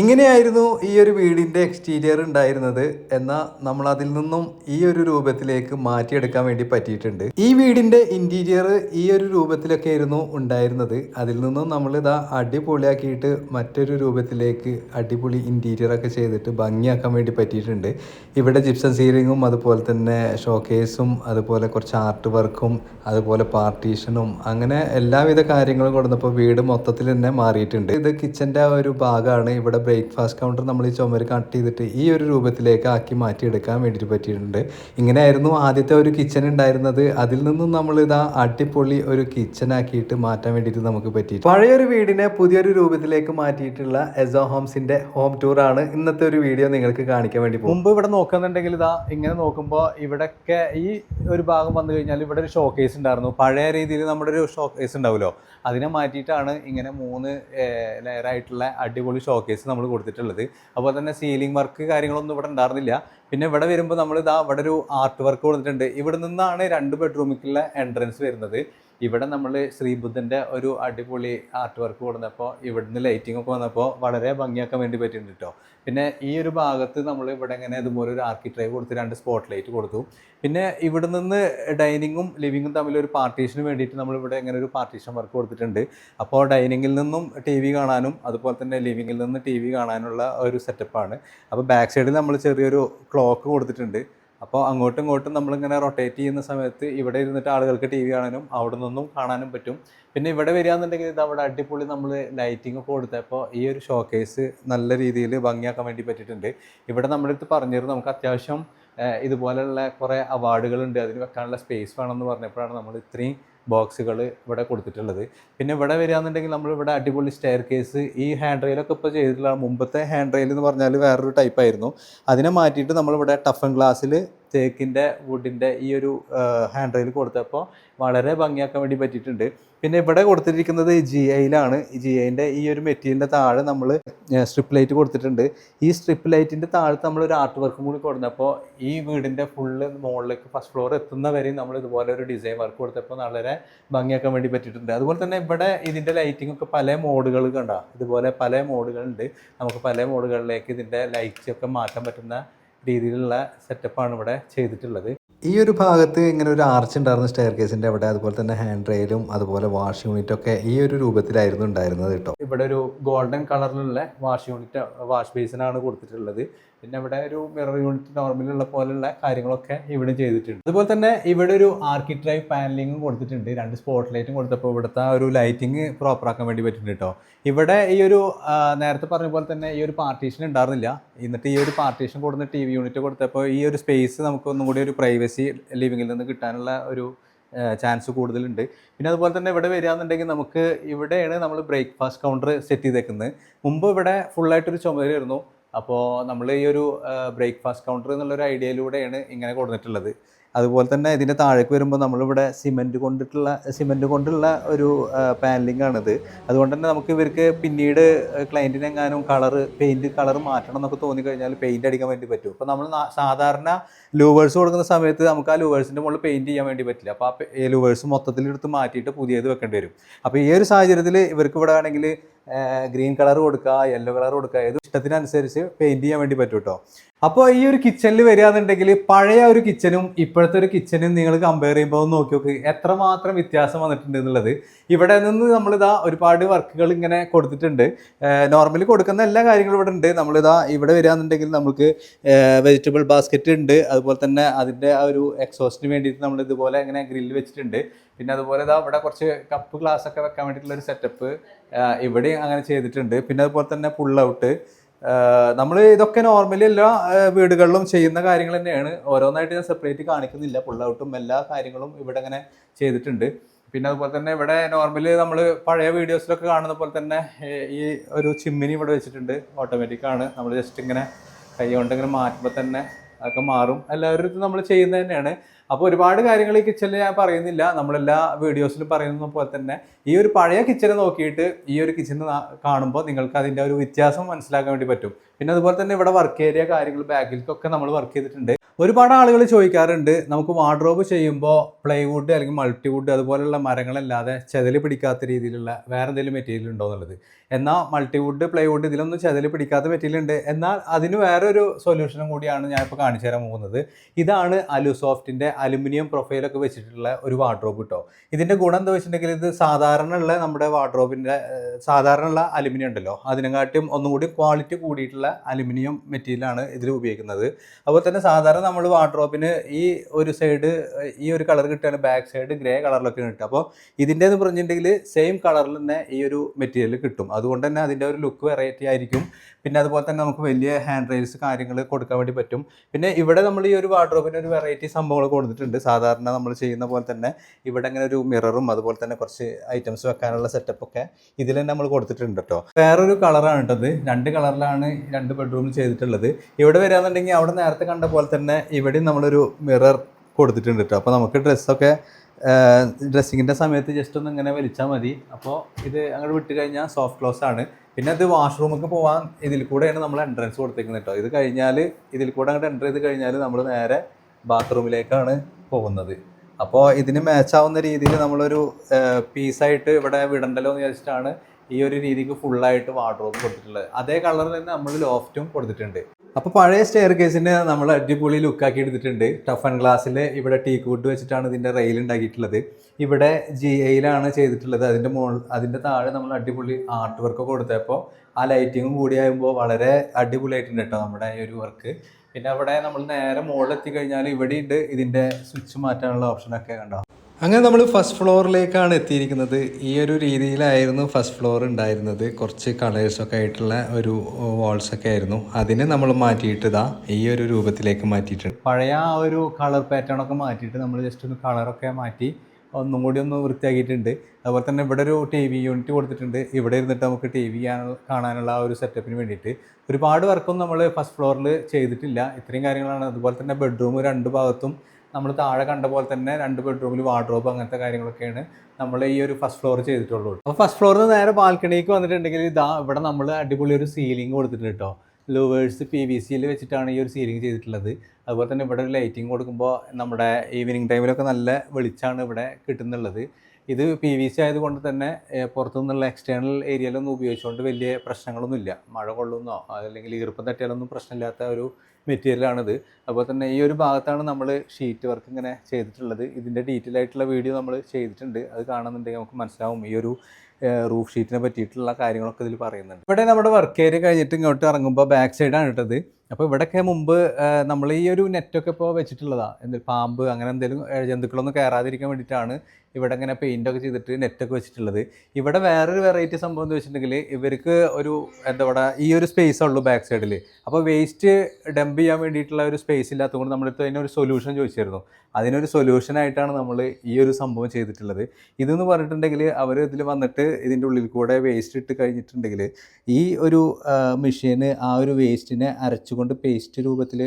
ഇങ്ങനെയായിരുന്നു ഈ ഒരു വീടിന്റെ എക്സ്റ്റീരിയർ ഉണ്ടായിരുന്നത് എന്നാൽ നമ്മൾ അതിൽ നിന്നും ഈ ഒരു രൂപത്തിലേക്ക് മാറ്റിയെടുക്കാൻ വേണ്ടി പറ്റിയിട്ടുണ്ട്. ഈ വീടിന്റെ ഇന്റീരിയർ ഈ ഒരു രൂപത്തിലൊക്കെ ആയിരുന്നു ഉണ്ടായിരുന്നത്. അതിൽ നിന്നും നമ്മൾ ഇതാ അടിപൊളിയാക്കിയിട്ട് മറ്റൊരു രൂപത്തിലേക്ക് അടിപൊളി ഇന്റീരിയർ ഒക്കെ ചെയ്തിട്ട് ഭംഗിയാക്കാൻ വേണ്ടി പറ്റിയിട്ടുണ്ട്. ഇവിടെ ജിപ്സം സീലിങ്ങും അതുപോലെ തന്നെ ഷോക്കേസും അതുപോലെ കുറച്ച് ആർട്ട് വർക്കും അതുപോലെ പാർട്ടീഷനും അങ്ങനെ എല്ലാവിധ കാര്യങ്ങളും കൊടുന്നപ്പോൾ വീട് മൊത്തത്തിൽ തന്നെ മാറിയിട്ടുണ്ട്. ഇത് കിച്ചന്റെ ഒരു ഭാഗമാണ്. ഇവിടെ ബ്രേക്ക്ഫാസ്റ്റ് കൗണ്ടർ നമ്മൾ ഈ ചുമര് കട്ട് ചെയ്തിട്ട് ഈ ഒരു രൂപത്തിലേക്ക് ആക്കി മാറ്റിയെടുക്കാൻ വേണ്ടിയിട്ട് പറ്റിയിട്ടുണ്ട്. ഇങ്ങനെയായിരുന്നു ആദ്യത്തെ ഒരു കിച്ചൺ ഉണ്ടായിരുന്നത്. അതിൽ നിന്നും നമ്മൾ ഇതാ അടിപൊളി ഒരു കിച്ചൺ ആക്കിയിട്ട് മാറ്റാൻ വേണ്ടിയിട്ട് നമുക്ക് പറ്റി പഴയൊരു വീടിനെ പുതിയൊരു രൂപത്തിലേക്ക് മാറ്റിയിട്ടുള്ള എസോ ഹോംസിന്റെ ഹോം ടൂർ ആണ് ഇന്നത്തെ ഒരു വീഡിയോ നിങ്ങൾക്ക് കാണിക്കാൻ വേണ്ടി മുമ്പ് ഇവിടെ നോക്കുന്നുണ്ടെങ്കിൽ ഇതാ ഇങ്ങനെ നോക്കുമ്പോൾ ഇവിടെയൊക്കെ ഈ ഒരു ഭാഗം വന്നു കഴിഞ്ഞാൽ ഇവിടെ ഒരു ഷോക്കേസ് ഉണ്ടായിരുന്നു. പഴയ രീതിയിൽ നമ്മുടെ ഒരു ഷോക്കേസ് ഉണ്ടാവുമല്ലോ. അതിനെ മാറ്റിയിട്ടാണ് ഇങ്ങനെ മൂന്ന് ലെയർ ആയിട്ടുള്ള അടിപൊളി ഷോക്കേസ് നമ്മൾ കൊടുത്തിട്ടുള്ളത്. അപ്പോൾ തന്നെ സീലിംഗ് വർക്ക് കാര്യങ്ങളൊന്നും ഇവിടെ ഉണ്ടായിരുന്നില്ല. പിന്നെ ഇവിടെ വരുമ്പോൾ നമ്മൾ ഇതാ ഇവിടെ ഒരു ആർട്ട് വർക്ക് കൊടുത്തിട്ടുണ്ട്. ഇവിടെ നിന്നാണ് രണ്ട് ബെഡ്റൂമിലേക്കുള്ള എൻട്രൻസ് വരുന്നത്. ഇവിടെ നമ്മൾ ശ്രീബുദ്ധന്റെ ഒരു അടിപൊളി ആർട്ട് വർക്ക് കൊടുന്നപ്പോൾ ഇവിടുന്ന് ലൈറ്റിംഗ് ഒക്കെ വന്നപ്പോൾ വളരെ ഭംഗിയാക്കാൻ വേണ്ടി പറ്റിയിട്ടുണ്ട് കേട്ടോ പിന്നെ ഈ ഒരു ഭാഗത്ത് നമ്മൾ ഇവിടെ ഇങ്ങനെ ഇതുപോലെ ഒരു ആർക്കിട്രൈവ് കൊടുത്ത് രണ്ട് സ്പോട്ട് ലൈറ്റ് കൊടുത്തു. പിന്നെ ഇവിടെ നിന്ന് ഡൈനിങ്ങും ലിവിങ്ങും തമ്മിൽ ഒരു പാർട്ടീഷന് വേണ്ടിയിട്ട് നമ്മളിവിടെ ഇങ്ങനെ ഒരു പാർട്ടീഷൻ വർക്ക് കൊടുത്തിട്ടുണ്ട്. അപ്പോൾ ഡൈനിങ്ങിൽ നിന്നും ടി വി കാണാനും അതുപോലെ തന്നെ ലിവിങ്ങിൽ നിന്ന് ടി വി കാണാനുള്ള ഒരു സെറ്റപ്പാണ് അപ്പോൾ ബാക്ക് സൈഡിൽ നമ്മൾ ചെറിയൊരു ക്ലോക്ക് കൊടുത്തിട്ടുണ്ട്. അപ്പോൾ അങ്ങോട്ടും ഇങ്ങോട്ടും നമ്മളിങ്ങനെ റൊട്ടേറ്റ് ചെയ്യുന്ന സമയത്ത് ഇവിടെ ഇരുന്നിട്ട് ആളുകൾക്ക് ടി വി കാണാനും അവിടെ നിന്നും കാണാനും പറ്റും. പിന്നെ ഇവിടെ വരികയെന്നുണ്ടെങ്കിൽ ഇത് അവിടെ അടിപൊളി നമ്മൾ ലൈറ്റിംഗ് ഒക്കെ കൊടുത്തപ്പോൾ ഈ ഒരു ഷോക്കേസ് നല്ല രീതിയിൽ ഭംഗിയാക്കാൻ വേണ്ടി പറ്റിയിട്ടുണ്ട്. ഇവിടെ നമ്മളടുത്ത് പറഞ്ഞിരുന്നു നമുക്ക് അത്യാവശ്യം ഇതുപോലെയുള്ള കുറേ അവാർഡുകളുണ്ട് അതിന് വെക്കാനുള്ള സ്പേസ് വേണമെന്ന് പറഞ്ഞപ്പോഴാണ് നമ്മൾ ഇത്രയും ബോക്സുകൾ ഇവിടെ കൊടുത്തിട്ടുള്ളത്. പിന്നെ ഇവിടെ വരികയാണെന്നുണ്ടെങ്കിൽ നമ്മൾ ഇവിടെ അടിപൊളി സ്റ്റെയർ കേസ് ഈ ഹാൻഡ് റെയിലൊക്കെ ഇപ്പോൾ ചെയ്തിട്ടുള്ള മുമ്പത്തെ ഹാൻഡ് റെയിൽ എന്ന് പറഞ്ഞാൽ വേറൊരു ടൈപ്പായിരുന്നു അതിനെ മാറ്റിയിട്ട് നമ്മളിവിടെ ടഫൻ ഗ്ലാസ്സിൽ തേക്കിന്റെ വുഡിന്റെ ഈ ഒരു ഹാൻഡ് റെയിൽ കൊടുത്തപ്പോൾ വളരെ ഭംഗിയാക്കാൻ വേണ്ടി പറ്റിയിട്ടുണ്ട്. പിന്നെ ഇവിടെ കൊടുത്തിരിക്കുന്നത് ജി ഐയിലാണ് ജി ഐന്റെ ഈ ഒരു മെറ്റീരിയലിന്റെ താഴെ നമ്മൾ സ്ട്രിപ്പ് ലൈറ്റ് കൊടുത്തിട്ടുണ്ട്. ഈ സ്ട്രിപ്പ് ലൈറ്റിന്റെ താഴത്ത് നമ്മൾ ഒരു ആർട്ട് വർക്കും കൂടി കൊടുത്തപ്പോൾ ഈ വീടിന്റെ ഫുള്ള് മുകളിലേക്ക് ഫസ്റ്റ് ഫ്ലോർ എത്തുന്ന വരെയും നമ്മൾ ഇതുപോലെ ഒരു ഡിസൈൻ വർക്ക് കൊടുത്തപ്പോൾ വളരെ ഭംഗിയാക്കാൻ വേണ്ടി പറ്റിയിട്ടുണ്ട്. അതുപോലെ തന്നെ ഇവിടെ ഇതിന്റെ ലൈറ്റിംഗ് ഒക്കെ പല മോഡുകൾ കണ്ടാ. ഇതുപോലെ പല മോഡുകളുണ്ട്. നമുക്ക് പല മോഡുകളിലേക്ക് ഇതിന്റെ ലൈറ്റ്സ് ഒക്കെ മാറ്റാൻ പറ്റുന്ന രീതിയിലുള്ള സെറ്റപ്പാണ് ഇവിടെ ചെയ്തിട്ടുള്ളത്. ഈ ഒരു ഭാഗത്ത് ഇങ്ങനെ ഒരു ആർച്ച് ഉണ്ടായിരുന്ന സ്റ്റെയർ കേസിന്റെ അവിടെ അതുപോലെ തന്നെ ഹാൻഡ് റെയിലും അതുപോലെ വാഷ് യൂണിറ്റ് ഒക്കെ ഈ ഒരു രൂപത്തിലായിരുന്നു ഉണ്ടായിരുന്നത് കേട്ടോ. ഇവിടെ ഒരു ഗോൾഡൻ കളറിലുള്ള വാഷ് യൂണിറ്റ് വാഷ് ബേസിനാണ് കൊടുത്തിട്ടുള്ളത്. പിന്നെ ഇവിടെ ഒരു മിറർ യൂണിറ്റ് നോർമലുള്ള പോലുള്ള കാര്യങ്ങളൊക്കെ ഇവിടെ ചെയ്തിട്ടുണ്ട്. അതുപോലെ തന്നെ ഇവിടെ ഒരു ആർക്കിട്രൈവ് പാനലിങ്ങും കൊടുത്തിട്ടുണ്ട്. രണ്ട് സ്പോട്ട് ലൈറ്റും കൊടുത്തപ്പോൾ ഇവിടുത്തെ ഒരു ലൈറ്റിംഗ് പ്രോപ്പർ ആക്കാൻ വേണ്ടി പറ്റുന്നുണ്ട് കേട്ടോ ഇവിടെ ഈ ഒരു നേരത്തെ പറഞ്ഞ പോലെ തന്നെ ഈ ഒരു പാർട്ടീഷൻ ഉണ്ടായിരുന്നില്ല. എന്നിട്ട് ഈ ഒരു പാർട്ടീഷൻ കൊടുത്ത് ടി വി യൂണിറ്റ് കൊടുത്തപ്പോൾ ഈ ഒരു സ്പേസ് നമുക്ക് ഒന്നും കൂടി ഒരു പ്രൈവസി ലിവിങ്ങിൽ നിന്ന് കിട്ടാനുള്ള ഒരു ചാൻസ് കൂടുതലുണ്ട്. പിന്നെ അതുപോലെ തന്നെ ഇവിടെ വരികയാണെന്നുണ്ടെങ്കിൽ നമുക്ക് ഇവിടെയാണ് നമ്മൾ ബ്രേക്ക്ഫാസ്റ്റ് കൗണ്ടർ സെറ്റ് ചെയ്തേക്കുന്നത്. മുമ്പ് ഇവിടെ ഫുള്ളായിട്ടൊരു ചുമതലയായിരുന്നു അപ്പോൾ നമ്മൾ ഈ ഒരു ബ്രേക്ക്ഫാസ്റ്റ് കൗണ്ടർ എന്നുള്ളൊരു ഐഡിയയിലൂടെയാണ് ഇങ്ങനെ കൊടുത്തിട്ടുള്ളത്. അതുപോലെ തന്നെ ഇതിന്റെ താഴേക്ക് വരുമ്പോൾ നമ്മളിവിടെ സിമെന്റ് കൊണ്ടിട്ടുള്ള സിമെന്റ് കൊണ്ടുള്ള ഒരു പാനലിംഗ് ആണിത്. അതുകൊണ്ട് തന്നെ നമുക്ക് ഇവർക്ക് പിന്നീട് ക്ലയന്റിന് എങ്ങാനും കളർ പെയിന്റ് കളർ മാറ്റണം എന്നൊക്കെ തോന്നിക്കഴിഞ്ഞാൽ പെയിന്റ് അടിക്കാൻ വേണ്ടി പറ്റും. അപ്പോൾ നമ്മൾ സാധാരണ ലൂവേഴ്സ് കൊടുക്കുന്ന സമയത്ത് നമുക്ക് ആ ലൂവേഴ്സിന്റെ മുകളിൽ പെയിന്റ് ചെയ്യാൻ വേണ്ടി പറ്റില്ല. അപ്പോൾ ആ ലൂവേഴ്സ് മൊത്തത്തിൽ എടുത്ത് മാറ്റിയിട്ട് പുതിയത് വെക്കേണ്ടി വരും. അപ്പോൾ ഈ ഒരു സാഹചര്യത്തിൽ ഇവർക്ക് ഇവിടെ വേണമെങ്കിൽ ഗ്രീൻ കളർ കൊടുക്കുക യെല്ലോ കളർ കൊടുക്കുക ഏത് ഇഷ്ടത്തിനനുസരിച്ച് പെയിന്റ് ചെയ്യാൻ വേണ്ടി പറ്റും കേട്ടോ അപ്പോൾ ഈ ഒരു കിച്ചണിൽ വരികയാണെന്നുണ്ടെങ്കിൽ പഴയ ഒരു കിച്ചനും ഇപ്പോഴത്തെ ഒരു കിച്ചനും നിങ്ങൾ കമ്പയർ ചെയ്യുമ്പോൾ നോക്കി നോക്ക് എത്രമാത്രം വ്യത്യാസം വന്നിട്ടുണ്ട് എന്നുള്ളത്. ഇവിടെ നിന്ന് നമ്മളിതാ ഒരുപാട് വർക്കുകൾ ഇങ്ങനെ കൊടുത്തിട്ടുണ്ട്. നോർമലി കൊടുക്കുന്ന എല്ലാ കാര്യങ്ങളും ഇവിടെ ഉണ്ട്. നമ്മളിതാ ഇവിടെ വരികയാണെന്നുണ്ടെങ്കിൽ നമുക്ക് വെജിറ്റബിൾ ബാസ്ക്കറ്റ് ഉണ്ട്. അതുപോലെ തന്നെ അതിന്റെ ആ ഒരു എക്സോസ്റ്റിന് വേണ്ടിയിട്ട് നമ്മൾ ഇതുപോലെ ഇങ്ങനെ ഗ്രില്ല് വെച്ചിട്ടുണ്ട്. പിന്നെ അതുപോലെ ഇതാ ഇവിടെ കുറച്ച് കപ്പ് ഗ്ലാസ് ഒക്കെ വെക്കാൻ വേണ്ടിയിട്ടുള്ള ഒരു സെറ്റപ്പ് ഇവിടെയും അങ്ങനെ ചെയ്തിട്ടുണ്ട്. പിന്നെ അതുപോലെ തന്നെ പുൾ ഔട്ട് നമ്മൾ ഇതൊക്കെ നോർമലി എല്ലാ വീടുകളിലും ചെയ്യുന്ന കാര്യങ്ങൾ തന്നെയാണ്. ഓരോന്നായിട്ട് ഞാൻ സെപ്പറേറ്റ് കാണിക്കുന്നില്ല. പുൾ ഔട്ടും എല്ലാ കാര്യങ്ങളും ഇവിടെ അങ്ങനെ ചെയ്തിട്ടുണ്ട്. പിന്നെ അതുപോലെ തന്നെ ഇവിടെ നോർമലി നമ്മൾ പഴയ വീഡിയോസിലൊക്കെ കാണുന്ന പോലെ തന്നെ ഈ ഒരു ചിമ്മിനി ഇവിടെ വെച്ചിട്ടുണ്ട്. ഓട്ടോമാറ്റിക്കാണ് നമ്മൾ ജസ്റ്റ് ഇങ്ങനെ കൈ കൊണ്ട് ഇങ്ങനെ മാറ്റുമ്പോൾ തന്നെ അതൊക്കെ മാറും. എല്ലാവരും നമ്മൾ ചെയ്യുന്നത് തന്നെയാണ്. അപ്പോൾ ഒരുപാട് കാര്യങ്ങൾ ഈ കിച്ചണിൽ ഞാൻ പറയുന്നില്ല. നമ്മളെല്ലാ വീഡിയോസിലും പറയുന്ന പോലെ തന്നെ ഈ ഒരു പഴയ കിച്ചനെ നോക്കിയിട്ട് ഈ ഒരു കിച്ചൺ കാണുമ്പോൾ നിങ്ങൾക്ക് അതിന്റെ ഒരു വ്യത്യാസം മനസ്സിലാക്കാൻ വേണ്ടി പറ്റും. പിന്നെ അതുപോലെ തന്നെ ഇവിടെ വർക്ക് ഏരിയ കാര്യങ്ങൾ ബാഗിലൊക്കെ നമ്മൾ വർക്ക് ചെയ്തിട്ടുണ്ട്. ഒരുപാട് ആളുകൾ ചോദിക്കാറുണ്ട് നമുക്ക് വാർഡ്രോബ് ചെയ്യുമ്പോൾ പ്ലൈവുഡ് അല്ലെങ്കിൽ മൾട്ടിവുഡ് അതുപോലെയുള്ള മരങ്ങളല്ലാതെ ചെതൽ പിടിക്കാത്ത രീതിയിലുള്ള വേറെ എന്തെങ്കിലും മെറ്റീരിയൽ ഉണ്ടോ എന്നുള്ളത്? എന്നാൽ മൾട്ടിവുഡ് പ്ലൈവുഡ് ഇതിലൊന്നും ചെതൽ പിടിക്കാത്ത മെറ്റീരിയൽ ഉണ്ട്. എന്നാൽ അതിന് ഒരു സൊല്യൂഷനും കൂടിയാണ് ഞാൻ ഇപ്പോൾ കാണിച്ചു തരാൻ പോകുന്നത്. ഇതാണ് അലുസോഫ്റ്റിന്റെ അലുമിനിയം പ്രൊഫൈലൊക്കെ വെച്ചിട്ടുള്ള ഒരു വാർഡ്രോബ് കേട്ടോ ഇതിന്റെ ഗുണം എന്താ വെച്ചിട്ടുണ്ടെങ്കിൽ ഇത് സാധാരണ ഉള്ള നമ്മുടെ വാർഡ്രോബിന്റെ സാധാരണ ഉള്ള അലുമിനിയം ഉണ്ടല്ലോ. അതിനെക്കാട്ടും ഒന്നും കൂടി ക്വാളിറ്റി കൂടിയിട്ടുള്ള അലുമിനിയം മെറ്റീരിയലാണ് ഇതിൽ ഉപയോഗിക്കുന്നത്. അതുപോലെ തന്നെ സാധാരണ നമ്മൾ വാർഡ്രോപ്പിന് ഈ ഒരു സൈഡ് ഈ ഒരു കളർ കിട്ടുകയാണ് ബാക്ക് സൈഡ് ഗ്രേ കളറിലൊക്കെ കിട്ടുക. അപ്പോൾ ഇതിന്റെ എന്ന് പറഞ്ഞിട്ടുണ്ടെങ്കിൽ സെയിം കളറിൽ തന്നെ ഈ ഒരു മെറ്റീരിയൽ കിട്ടും. അതുകൊണ്ട് തന്നെ അതിന്റെ ഒരു ലുക്ക് വെറൈറ്റി ആയിരിക്കും. പിന്നെ അതുപോലെ തന്നെ നമുക്ക് വലിയ ഹാൻഡ് റെയിൽസ് കാര്യങ്ങൾ കൊടുക്കാൻ വേണ്ടി പറ്റും. പിന്നെ ഇവിടെ നമ്മൾ ഈ ഒരു വാർഡ്രോപ്പിന് ഒരു വെറൈറ്റി സംഭവങ്ങൾ കൊടുത്തിട്ടുണ്ട്. സാധാരണ നമ്മൾ ചെയ്യുന്ന പോലെ തന്നെ ഇവിടെ ഇങ്ങനെ ഒരു മിററും അതുപോലെ തന്നെ കുറച്ച് ഐറ്റംസ് വെക്കാനുള്ള സെറ്റപ്പ് ഒക്കെ ഇതിൽ തന്നെ നമ്മൾ കൊടുത്തിട്ടുണ്ട് കേട്ടോ. വേറൊരു കളറാണ് കേട്ടത് രണ്ട് കളറിലാണ് രണ്ട് ബെഡ്റൂമിൽ ചെയ്തിട്ടുള്ളത്. ഇവിടെ വരാന്നുണ്ടെങ്കിൽ അവിടെ നേരത്തെ കണ്ട പോലെ തന്നെ ഇവിടെയും നമ്മളൊരു മിറർ കൊടുത്തിട്ടുണ്ട് കേട്ടോ അപ്പോൾ നമുക്ക് ഡ്രസ്സൊക്കെ ഡ്രസ്സിങ്ങിന്റെ സമയത്ത് ജസ്റ്റ് ഒന്ന് ഇങ്ങനെ വലിച്ചാൽ മതി. അപ്പോൾ ഇത് അങ്ങോട്ട് വിട്ട് കഴിഞ്ഞാൽ സോഫ്റ്റ് ക്ലോസ് ആണ്. പിന്നെ അത് വാഷ്റൂമൊക്കെ പോകാൻ ഇതിൽ കൂടെയാണ് നമ്മൾ എൻട്രൻസ് കൊടുത്തേക്കുന്നത് കേട്ടോ ഇത് കഴിഞ്ഞാൽ ഇതിൽ കൂടെ അങ്ങോട്ട് എന്റർ ചെയ്ത് കഴിഞ്ഞാൽ നമ്മൾ നേരെ ബാത്റൂമിലേക്കാണ് പോകുന്നത്. അപ്പോൾ ഇതിന് മാച്ച് ആവുന്ന രീതിയിൽ നമ്മളൊരു പീസായിട്ട് ഇവിടെ വിടണ്ടല്ലോ എന്ന് വിചാരിച്ചിട്ടാണ് ഈ ഒരു രീതിക്ക് ഫുള്ളായിട്ട് വാർഡ്രോബ് കൊടുത്തിട്ടുള്ളത്. അതേ കളറിൽ തന്നെ നമ്മൾ ലോഫ്റ്റും കൊടുത്തിട്ടുണ്ട്. അപ്പോൾ പഴയ സ്റ്റെയർ കേസിന് നമ്മൾ അടിപൊളി ലുക്കാക്കി എടുത്തിട്ടുണ്ട്. ടഫ് ആൻഡ് ഗ്ലാസ്സിൽ ഇവിടെ ടീക്ക് വുഡ് വെച്ചിട്ടാണ് ഇതിന്റെ റെയിൽ ഉണ്ടാക്കിയിട്ടുള്ളത്. ഇവിടെ ജി എയിലാണ് ചെയ്തിട്ടുള്ളത്. അതിന്റെ മോൾ അതിന്റെ താഴെ നമ്മൾ അടിപൊളി ആർട്ട് വർക്ക് കൊടുത്തപ്പോൾ ആ ലൈറ്റിങ്ങും കൂടി ആകുമ്പോൾ വളരെ അടിപൊളിയായിട്ടുണ്ട് കേട്ടോ നമ്മുടെ ഈ ഒരു വർക്ക് പിന്നെ അവിടെ നമ്മൾ നേരെ മുകളിലെത്തി എത്തിക്കഴിഞ്ഞാൽ ഇവിടെ ഉണ്ട് ഇതിന്റെ സ്വിച്ച് മാറ്റാനുള്ള ഓപ്ഷനൊക്കെ കണ്ടോ? അങ്ങനെ നമ്മൾ ഫസ്റ്റ് ഫ്ലോറിലേക്കാണ് എത്തിയിരിക്കുന്നത്. ഈ ഒരു രീതിയിലായിരുന്നു ഫസ്റ്റ് ഫ്ലോർ ഉണ്ടായിരുന്നത്. കുറച്ച് കളേഴ്സൊക്കെ ആയിട്ടുള്ള ഒരു വാൾസ് ഒക്കെ ആയിരുന്നു. അതിനെ നമ്മൾ മാറ്റിയിട്ട് ഈ ഒരു രൂപത്തിലേക്ക് മാറ്റിയിട്ടുണ്ട്. പഴയ ആ ഒരു കളർ പാറ്റേൺ ഒക്കെ മാറ്റിയിട്ട് നമ്മൾ ജസ്റ്റ് ഒന്ന് കളറൊക്കെ മാറ്റി ഒന്നും കൂടി ഒന്ന് വൃത്തിയാക്കിയിട്ടുണ്ട്. അതുപോലെ തന്നെ ഇവിടെ ഒരു ടി വി യൂണിറ്റ് കൊടുത്തിട്ടുണ്ട്. ഇവിടെ ഇരുന്നിട്ട് നമുക്ക് ടി വി കാണാനുള്ള ആ ഒരു സെറ്റപ്പിന് വേണ്ടിയിട്ട്. ഒരുപാട് വർക്കൊന്നും നമ്മൾ ഫസ്റ്റ് ഫ്ലോറിൽ ചെയ്തിട്ടില്ല. ഇത്രയും കാര്യങ്ങളാണ്. അതുപോലെ തന്നെ ബെഡ്റൂം രണ്ട് ഭാഗത്തും നമ്മൾ താഴെ കണ്ട പോലെ തന്നെ രണ്ട് ബെഡ്റൂമിൽ വാർഡ്രോബ് അങ്ങനത്തെ കാര്യങ്ങളൊക്കെയാണ് നമ്മൾ ഈ ഒരു ഫസ്റ്റ് ഫ്ലോർ ചെയ്തിട്ടുള്ളൂ. അപ്പോൾ ഫസ്റ്റ് ഫ്ലോറിൽ നേരെ ബാൽക്കണിക്ക് വന്നിട്ടുണ്ടെങ്കിൽ ഇതാ ഇവിടെ നമ്മൾ അടിപൊളി ഒരു സീലിംഗ് കൊടുത്തിട്ടുണ്ട് കേട്ടോ ലൂവേഴ്സ് പി വി സിയിൽ വെച്ചിട്ടാണ് ഈ ഒരു സീലിംഗ് ചെയ്തിട്ടുള്ളത്. അതുപോലെ തന്നെ ഇവിടെ ഒരു ലൈറ്റിംഗ് കൊടുക്കുമ്പോൾ നമ്മുടെ ഈവനിങ് ടൈമിലൊക്കെ നല്ല വെളിച്ചാണ് ഇവിടെ കിട്ടുന്നുള്ളത്. ഇത് പി വി സി ആയതുകൊണ്ട് തന്നെ ഏഹ്, പുറത്തു നിന്നുള്ള എക്സ്റ്റേണൽ ഏരിയയിലൊന്നും ഉപയോഗിച്ചുകൊണ്ട് വലിയ പ്രശ്നങ്ങളൊന്നുമില്ല. മഴ കൊള്ളുന്നോ അല്ലെങ്കിൽ ഈർപ്പം തട്ടിയാലൊന്നും പ്രശ്നമില്ലാത്ത ഒരു മെറ്റീരിയലാണിത്. അപ്പോൾ തന്നെ ഈ ഒരു ഭാഗത്താണ് നമ്മൾ ഷീറ്റ് വർക്ക് ഇങ്ങനെ ചെയ്തിട്ടുള്ളത്. ഇതിന്റെ ഡീറ്റെയിൽ ആയിട്ടുള്ള വീഡിയോ നമ്മൾ ചെയ്തിട്ടുണ്ട്. അത് കാണുന്നുണ്ടെങ്കിൽ നമുക്ക് മനസ്സിലാവും. ഈ ഒരു റൂഫ് ഷീറ്റിനെ പറ്റിയിട്ടുള്ള കാര്യങ്ങളൊക്കെ ഇതിൽ പറയുന്നുണ്ട്. ഇവിടെ നമ്മുടെ വർക്ക് ഏരിയ കഴിഞ്ഞിട്ട് ഇങ്ങോട്ട് ഇറങ്ങുമ്പോൾ ബാക്ക് സൈഡാണ് ഇട്ടത്. അപ്പോൾ ഇവിടെയൊക്കെ മുമ്പ് നമ്മൾ ഈ ഒരു നെറ്റൊക്കെ ഇപ്പോൾ വെച്ചിട്ടുള്ളതാണ് എന്തെങ്കിലും പാമ്പ് അങ്ങനെ എന്തെങ്കിലും ജന്തുക്കളൊന്നും കയറാതിരിക്കാൻ വേണ്ടിയിട്ടാണ് ഇവിടെ ഇങ്ങനെ പെയിന്റ് ഒക്കെ ചെയ്തിട്ട് നെറ്റൊക്കെ വെച്ചിട്ടുള്ളത്. ഇവിടെ വേറൊരു വെറൈറ്റി സംഭവം എന്ന് വെച്ചിട്ടുണ്ടെങ്കിൽ ഇവർക്ക് ഒരു എന്താ പറയുക ഈ ഒരു സ്പേസ് ഉള്ളൂ ബാക്ക് സൈഡിൽ അപ്പോൾ വേസ്റ്റ് ഡംപ് ചെയ്യാൻ വേണ്ടിയിട്ടുള്ള ഒരു സ്പേസ് ഇല്ലാത്തതുകൊണ്ട് നമ്മളടുത്ത് അതിനൊരു സൊല്യൂഷൻ ചോദിച്ചിരുന്നു. അതിനൊരു സൊല്യൂഷനായിട്ടാണ് നമ്മൾ ഈ ഒരു സംഭവം ചെയ്തിട്ടുള്ളത്. ഇതെന്ന് പറഞ്ഞിട്ടുണ്ടെങ്കിൽ അവർ ഇതിൽ വന്നിട്ട് ഇതിന്റെ ഉള്ളിൽ കൂടെ വേസ്റ്റ് ഇട്ട് കഴിഞ്ഞിട്ടുണ്ടെങ്കിൽ ഈ ഒരു മെഷീന് ആ ഒരു വേസ്റ്റിനെ അരച്ചുകൊണ്ട് പേസ്റ്റ് രൂപത്തിൽ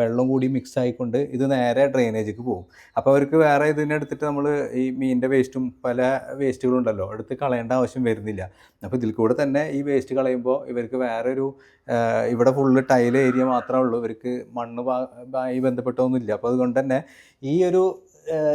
വെള്ളം കൂടി മിക്സ് ആയിക്കൊണ്ട് ഇത് നേരെ ഡ്രെയിനേജിക്ക് പോകും. അപ്പോൾ അവർക്ക് വേറെ ഇതിനെടുത്തിട്ട് നമ്മൾ ഈ മീനിന്റെ വേസ്റ്റും പല വേസ്റ്റുകളും ഉണ്ടല്ലോ. എടുത്ത് കളയേണ്ട ആവശ്യം വരുന്നില്ല. അപ്പോൾ ഇതിൽ കൂടെ തന്നെ ഈ വേസ്റ്റ് കളയുമ്പോൾ ഇവർക്ക് വേറൊരു ഇവിടെ ഫുള്ള് ടൈൽ ഏരിയ മാത്രമേ ഉള്ളൂ. ഇവർക്ക് മണ്ണ് ആയി ബന്ധപ്പെട്ടൊന്നുമില്ല. അപ്പോൾ അതുകൊണ്ട് തന്നെ ഈ ഒരു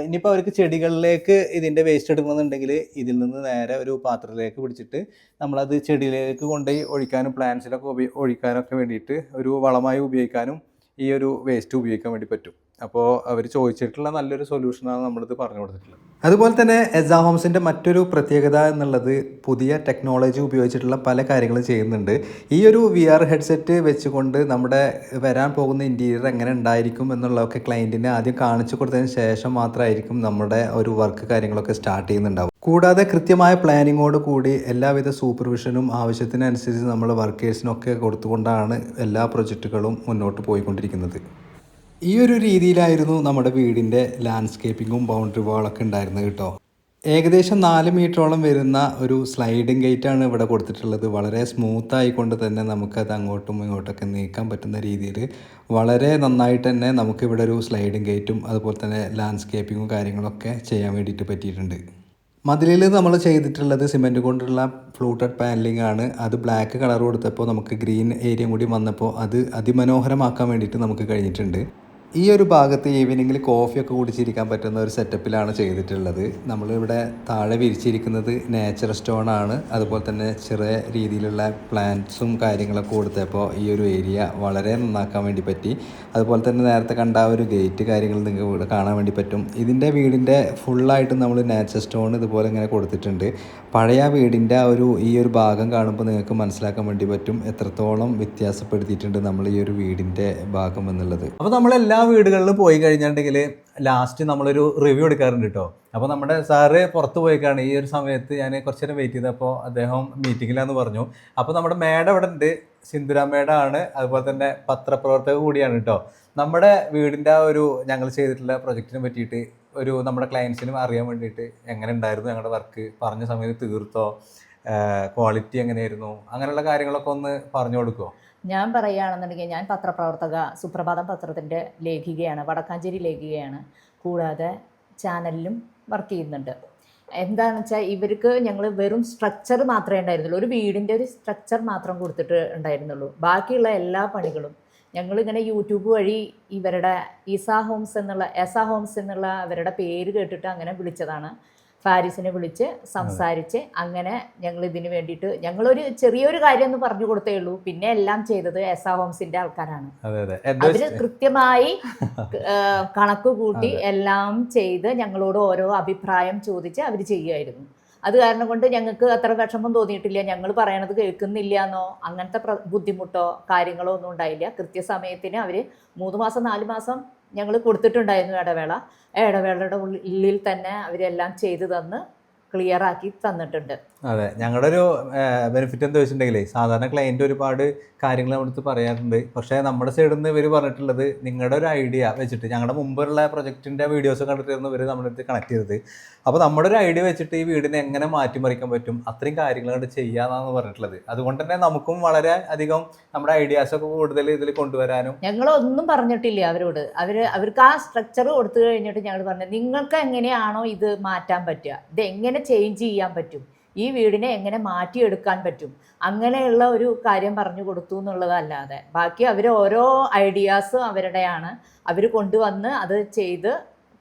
ഇനിയിപ്പോൾ അവർക്ക് ചെടികളിലേക്ക് ഇതിന്റെ വേസ്റ്റ് എടുക്കണമെന്നുണ്ടെങ്കിൽ ഇതിൽ നിന്ന് നേരെ ഒരു പാത്രത്തിലേക്ക് പിടിച്ചിട്ട് നമ്മളത് ചെടിയിലേക്ക് കൊണ്ടുപോയി ഒഴിക്കാനും പ്ലാന്റ്സിലൊക്കെ ഉപയോഗി ഒഴിക്കാനൊക്കെ വേണ്ടിയിട്ട് ഒരു വളമായി ഉപയോഗിക്കാനും ഈ ഒരു വേസ്റ്റ് ഉപയോഗിക്കാൻ വേണ്ടി പറ്റും. അപ്പോൾ അവർ ചോദിച്ചിട്ടുള്ള നല്ലൊരു സൊല്യൂഷനാണ് നമ്മളിത് പറഞ്ഞു കൊടുത്തിട്ടുള്ളത്. അതുപോലെ തന്നെ എസാ ഹോംസിന്റെ മറ്റൊരു പ്രത്യേകത എന്നുള്ളത് പുതിയ ടെക്നോളജി ഉപയോഗിച്ചിട്ടുള്ള പല കാര്യങ്ങളും ചെയ്യുന്നുണ്ട്. ഈ ഒരു വി ആർ ഹെഡ്സെറ്റ് വെച്ചുകൊണ്ട് നമ്മുടെ വരാൻ പോകുന്ന ഇന്റീരിയർ എങ്ങനെ ഉണ്ടായിരിക്കും എന്നുള്ളതൊക്കെ ക്ലയന്റിനെ ആദ്യം കാണിച്ചു കൊടുത്തതിന് ശേഷം മാത്രമായിരിക്കും നമ്മുടെ ഒരു വർക്ക് കാര്യങ്ങളൊക്കെ സ്റ്റാർട്ട് ചെയ്യുന്നുണ്ടാവും കൂടാതെ കൃത്യമായ പ്ലാനിങ്ങോട് കൂടി എല്ലാവിധ സൂപ്പർവിഷനും ആവശ്യത്തിനനുസരിച്ച് നമ്മൾ വർക്കേഴ്സിനൊക്കെ കൊടുത്തുകൊണ്ടാണ് എല്ലാ പ്രൊജക്റ്റുകളും മുന്നോട്ട് പോയിക്കൊണ്ടിരിക്കുന്നത്. ഈ ഒരു രീതിയിലായിരുന്നു നമ്മുടെ വീടിന്റെ ലാൻഡ്സ്കേപ്പിങ്ങും ബൗണ്ടറി വാളൊക്കെ ഉണ്ടായിരുന്നത് കേട്ടോ. ഏകദേശം നാല് മീറ്ററോളം വരുന്ന ഒരു സ്ലൈഡിംഗ് ഗേറ്റ് ആണ് ഇവിടെ കൊടുത്തിട്ടുള്ളത്. വളരെ സ്മൂത്ത് ആയിക്കൊണ്ട് തന്നെ നമുക്കത് അങ്ങോട്ടും ഇങ്ങോട്ടൊക്കെ നീക്കാൻ പറ്റുന്ന രീതിയിൽ വളരെ നന്നായിട്ട് തന്നെ നമുക്കിവിടെ ഒരു സ്ലൈഡിംഗ് ഗേറ്റും അതുപോലെ തന്നെ ലാൻഡ്സ്കേപ്പിങ്ങും കാര്യങ്ങളൊക്കെ ചെയ്യാൻ വേണ്ടിയിട്ട് പറ്റിയിട്ടുണ്ട്. മതിലിൽ നമ്മൾ ചെയ്തിട്ടുള്ളത് സിമെന്റ് കൊണ്ടുള്ള ഫ്ലൂട്ടഡ് പാനലിംഗ് ആണ്. അത് ബ്ലാക്ക് കളർ കൊടുത്തപ്പോൾ നമുക്ക് ഗ്രീൻ ഏരിയ കൂടി വന്നപ്പോൾ അത് അതിമനോഹരമാക്കാൻ വേണ്ടിയിട്ട് നമുക്ക് കഴിഞ്ഞിട്ടുണ്ട്. ഈ ഒരു ഭാഗത്ത് ഈവനിങ്ങിൽ കോഫിയൊക്കെ കുടിച്ചിരിക്കാൻ പറ്റുന്ന ഒരു സെറ്റപ്പിലാണ് ചെയ്തിട്ടുള്ളത്. നമ്മളിവിടെ താഴെ വിരിച്ചിരിക്കുന്നത് നേച്ചർ സ്റ്റോൺ ആണ്. അതുപോലെ തന്നെ ചെറിയ രീതിയിലുള്ള പ്ലാന്റ്സും കാര്യങ്ങളൊക്കെ കൊടുത്തപ്പോൾ ഈ ഒരു ഏരിയ വളരെ നന്നാക്കാൻ വേണ്ടി പറ്റി. അതുപോലെ തന്നെ നേരത്തെ കണ്ട ആ ഒരു ഗേറ്റ് കാര്യങ്ങൾ നിങ്ങൾക്ക് ഇവിടെ കാണാൻ വേണ്ടി പറ്റും. ഇതിന്റെ വീടിന്റെ ഫുള്ളായിട്ട് നമ്മൾ നേച്ചർ സ്റ്റോൺ ഇതുപോലെ ഇങ്ങനെ കൊടുത്തിട്ടുണ്ട്. പഴയ വീടിന്റെ ആ ഒരു ഈ ഒരു ഭാഗം കാണുമ്പോൾ നിങ്ങൾക്ക് മനസ്സിലാക്കാൻ വേണ്ടി പറ്റും എത്രത്തോളം വ്യത്യാസപ്പെടുത്തിയിട്ടുണ്ട് നമ്മൾ ഈ ഒരു വീടിന്റെ ഭാഗം എന്നുള്ളത്. അപ്പോൾ നമ്മൾ എല്ലാ വീടുകളിലും പോയി കഴിഞ്ഞിട്ടുണ്ടെങ്കിൽ ലാസ്റ്റ് നമ്മളൊരു റിവ്യൂ എടുക്കാറുണ്ട് കേട്ടോ അപ്പോൾ നമ്മുടെ സാറ് പുറത്ത് പോയിക്കാണ്. ഈ ഒരു സമയത്ത് ഞാൻ കുറച്ച് നേരം വെയിറ്റ് ചെയ്തപ്പോൾ അദ്ദേഹം മീറ്റിങ്ങിലാന്ന് പറഞ്ഞു. അപ്പോൾ നമ്മുടെ മേഡം അവിടെ ഉണ്ട്. സിന്ധുര മേഡം ആണ്. അതുപോലെ തന്നെ പത്രപ്രവർത്തക കൂടിയാണ് കേട്ടോ നമ്മുടെ വീടിന്റെ ആ ഒരു ഞങ്ങൾ ചെയ്തിട്ടുള്ള പ്രൊജക്റ്റിനെ പറ്റിയിട്ട് ഒരു നമ്മുടെ ക്ലയൻസിനും അറിയാൻ വേണ്ടിയിട്ട് എങ്ങനെ ഉണ്ടായിരുന്നു ഞങ്ങളുടെ വർക്ക് പറഞ്ഞ സമയത്ത് തീർത്തോ? ക്വാളിറ്റി എങ്ങനെയായിരുന്നു? അങ്ങനെയുള്ള കാര്യങ്ങളൊക്കെ ഒന്ന് പറഞ്ഞു കൊടുക്കുമോ ഞാൻ പറയുകയാണെന്നുണ്ടെങ്കിൽ ഞാൻ പത്രപ്രവർത്തക സുപ്രഭാതം പത്രത്തിന്റെ ലേഖികയാണ് വടക്കാഞ്ചേരി ലേഖികയാണ്. കൂടാതെ ചാനലിലും വർക്ക് ചെയ്യുന്നുണ്ട്. എന്താണെന്ന് വെച്ചാൽ ഇവർക്ക് ഞങ്ങൾ വെറും സ്ട്രക്ചർ മാത്രമേ ഉണ്ടായിരുന്നുള്ളൂ. ഒരു വീടിന്റെ ഒരു സ്ട്രക്ചർ മാത്രം കൊടുത്തിട്ട് ഉണ്ടായിരുന്നുള്ളൂ. ബാക്കിയുള്ള എല്ലാ പണികളും ഞങ്ങളിങ്ങനെ യൂട്യൂബ് വഴി ഇവരുടെ ഈസ ഹോംസ് എന്നുള്ള എസ ഹോംസ് എന്നുള്ള അവരുടെ പേര് കേട്ടിട്ട് അങ്ങനെ വിളിച്ചതാണ്. ഫാരിസിനെ വിളിച്ച് സംസാരിച്ച് അങ്ങനെ ഞങ്ങൾ ഇതിന് വേണ്ടിയിട്ട് ഞങ്ങളൊരു ചെറിയൊരു കാര്യം ഒന്ന് പറഞ്ഞു കൊടുത്തേ ഉള്ളൂ. പിന്നെ എല്ലാം ചെയ്തത് എസ ഹോംസിന്റെ ആൾക്കാരാണ്. അവർ കൃത്യമായി കണക്ക് കൂട്ടി എല്ലാം ചെയ്ത് ഞങ്ങളോട് ഓരോ അഭിപ്രായം ചോദിച്ച് അവർ ചെയ്യുമായിരുന്നു അത് കാരണം കൊണ്ട് ഞങ്ങൾക്ക് അത്ര വിഷമം തോന്നിയിട്ടില്ല. ഞങ്ങൾ പറയണത് കേൾക്കുന്നില്ല എന്നോ അങ്ങനത്തെ ബുദ്ധിമുട്ടോ കാര്യങ്ങളോ ഒന്നും ഉണ്ടായില്ല. കൃത്യസമയത്തിന് അവർ മൂന്ന് മാസം നാല് മാസം ഞങ്ങൾ കൊടുത്തിട്ടുണ്ടായിരുന്നു ഇടവേള. ഇടവേളയുടെ ഉള്ളിൽ തന്നെ അവരെല്ലാം ചെയ്തു തന്ന് ക്ലിയർ ആക്കി തന്നിട്ടുണ്ട്. അതെ ഞങ്ങളുടെ ഒരു ബെനിഫിറ്റ് എന്താ വെച്ചിട്ടുണ്ടെങ്കിൽ സാധാരണ ക്ലയന്റ് ഒരുപാട് കാര്യങ്ങൾ നമ്മുടെ പറയാറുണ്ട്. പക്ഷേ നമ്മുടെ സൈഡിൽ നിന്ന് ഇവർ പറഞ്ഞിട്ടുള്ളത് നിങ്ങളുടെ ഒരു ഐഡിയ വെച്ചിട്ട് ഞങ്ങളുടെ മുമ്പുള്ള പ്രൊജക്റ്റിന്റെ വീഡിയോസ് കണ്ടിട്ടായിരുന്നു ഇവർ നമ്മുടെ അടുത്ത് കണക്ട് ചെയ്തത്. അപ്പോൾ നമ്മുടെ ഒരു ഐഡിയ വെച്ചിട്ട് ഈ വീടിനെ എങ്ങനെ മാറ്റിമറിക്കാൻ പറ്റും അത്രയും കാര്യങ്ങൾ കണ്ട് ചെയ്യാന്നാണ് പറഞ്ഞിട്ടുള്ളത്. അതുകൊണ്ട് തന്നെ നമുക്കും വളരെ അധികം നമ്മുടെ ഐഡിയാസൊക്കെ കൂടുതൽ ഇതിൽ കൊണ്ടുവരാനും ഞങ്ങളൊന്നും പറഞ്ഞിട്ടില്ല അവരോട്. അവർ അവർക്ക് ആ സ്ട്രക്ചർ കൊടുത്തു കഴിഞ്ഞിട്ട് ഞങ്ങൾ പറഞ്ഞു നിങ്ങൾക്ക് എങ്ങനെയാണോ ഇത് മാറ്റാൻ പറ്റുക? ഇത് എങ്ങനെ ചേഞ്ച് ചെയ്യാൻ പറ്റും. ഈ വീടിനെ എങ്ങനെ മാറ്റിയെടുക്കാൻ പറ്റും? അങ്ങനെയുള്ള ഒരു കാര്യം പറഞ്ഞു കൊടുത്തു എന്നുള്ളതല്ലാതെ. ബാക്കി അവർ ഓരോ ഐഡിയാസ് അവരുടെയാണ്. അവർ കൊണ്ടുവന്ന് അത് ചെയ്ത്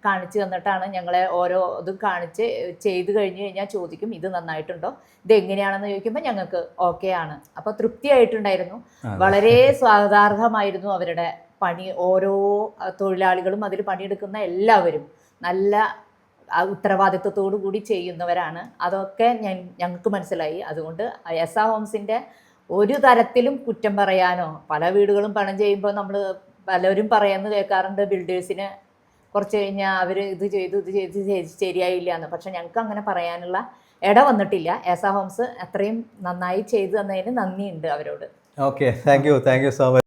കാണിച്ചു തന്നിട്ടാണ് ഞങ്ങളെ ഓരോ ഇതും കാണിച്ച് ചെയ്തു കഴിഞ്ഞ് കഴിഞ്ഞാൽ ചോദിക്കും ഇത് നന്നായിട്ടുണ്ടോ? ഇത് എങ്ങനെയാണെന്ന് ചോദിക്കുമ്പോൾ ഞങ്ങൾക്ക് ഓക്കെ ആണ്. അപ്പോൾ തൃപ്തിയായിട്ടുണ്ടായിരുന്നു. വളരെ സ്വാഗതാർഹമായിരുന്നു അവരുടെ പണി. ഓരോ തൊഴിലാളികളും അതിൽ പണിയെടുക്കുന്ന എല്ലാവരും. നല്ല ഉത്തരവാദിത്വത്തോടു കൂടി ചെയ്യുന്നവരാണ്. അതൊക്കെ ഞാൻ ഞങ്ങൾക്ക് മനസ്സിലായി. അതുകൊണ്ട് എസ് ആ ഹോംസിന്റെ ഒരു തരത്തിലും കുറ്റം പറയാനോ പല വീടുകളും പണം ചെയ്യുമ്പോൾ നമ്മൾ പലരും പറയുന്നത് കേൾക്കാറുണ്ട് ബിൽഡേഴ്സിന് കുറച്ച് കഴിഞ്ഞാൽ അവർ ഇത് ചെയ്തു ഇത് ചെയ്ത് ശരിയായില്ല എന്ന്. പക്ഷെ ഞങ്ങൾക്ക് അങ്ങനെ പറയാനുള്ള ഇട വന്നിട്ടില്ല. എസ് ആ ഹോംസ് അത്രയും നന്നായി ചെയ്തു തന്നതിന് നന്ദിയുണ്ട് അവരോട്. Okay thank you thank you so much